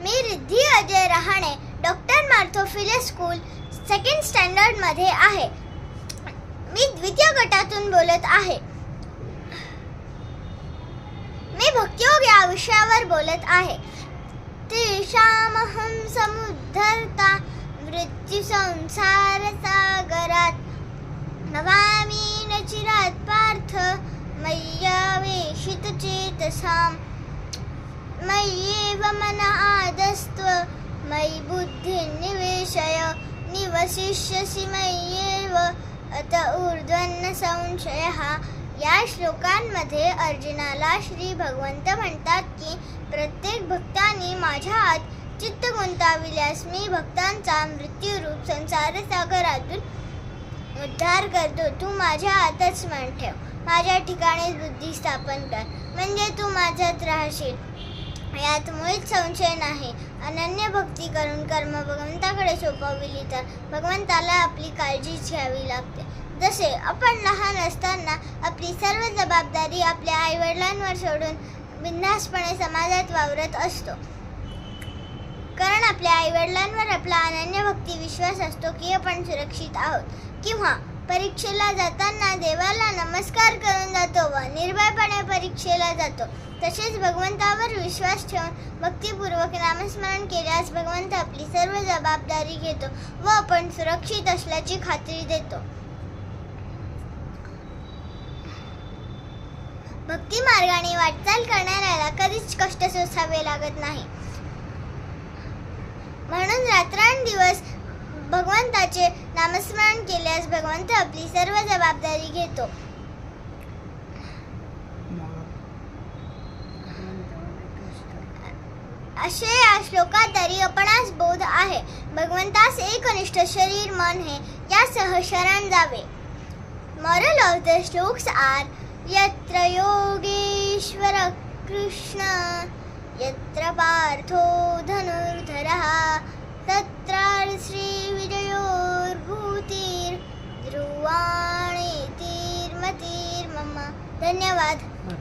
मी Riddhi Ajay Rahane doctor मार्थोफिले school second स्टँडर्डमध्ये आहे. मी द्वितीय गटातून बोलत आहे. मी भक्तियोग या विषयावर बोलत आहे. तेषामहं समुद्धर्ता मृत्यू संसार सागरात नवामी न चिरात् पार्थ मय्यावेशित चेतसाम। मय्येव मन निवसिष्यसि मय्येव अत ऊर्ध्वन्न संशयः या श्लोकांमध्ये अर्जुनाला श्री भगवंत म्हणतात की प्रत्येक भक्ताने माझ्या आत चित्त गुंताविल्यास मी भक्तांचा मृत्यूरूप संसार सागरातून उद्धार करतो. तू माझ्या आतच मन ठेव. माझ्या ठिकाणी बुद्धी स्थापन कर. म्हणजे तू माझ्यात राहशील. यात मुळीच संशय नाही. अनन्य भक्ती करून कर्म भगवंताकडे सोपविली तर भगवंताला आपली काळजीच घ्यावी लागते. जसे आपण लहान असताना आपली सर्व जबाबदारी आपल्या आईवडिलांवर सोडून बिन्नासपणे समाजात वावरत असतो. कारण आपल्या आईवडिलांवर आपला अनन्य भक्ती विश्वास असतो की आपण सुरक्षित आहोत. किंवा परीक्षेला जाताना देवाला नमस्कार करून जातो व निर्भयपणे परीक्षेला जातो. तसेच भगवंतावर विश्वास ठेवून भक्तीपूर्वक नामस्मरण केल्यास भगवंत आपली सर्व जबाबदारी घेतो व आपण सुरक्षित असल्याची खात्री देतो. भक्ती मार्गाने वाटचाल करणाऱ्याला कधीच कष्ट सोसावे लागत नाही. म्हणून रात्रंदिवस भगवंताचे नामस्मरण केल्यास भगवंत आपली सर्व जबाबदारी घेतो. असे या श्लोकाद्वारे आपणास बोध आहे. भगवंतास एकनिष्ठ शरीर मन हे यासह शरण जावे. Moral of the shlokas are यत्र योगेश्वर कृष्ण यत्र पार्थो धनुर्धरः तत्र श्रीविजयोर्भूतिर् ध्रुवाणीतिर्मतिर्मम धन्यवाद.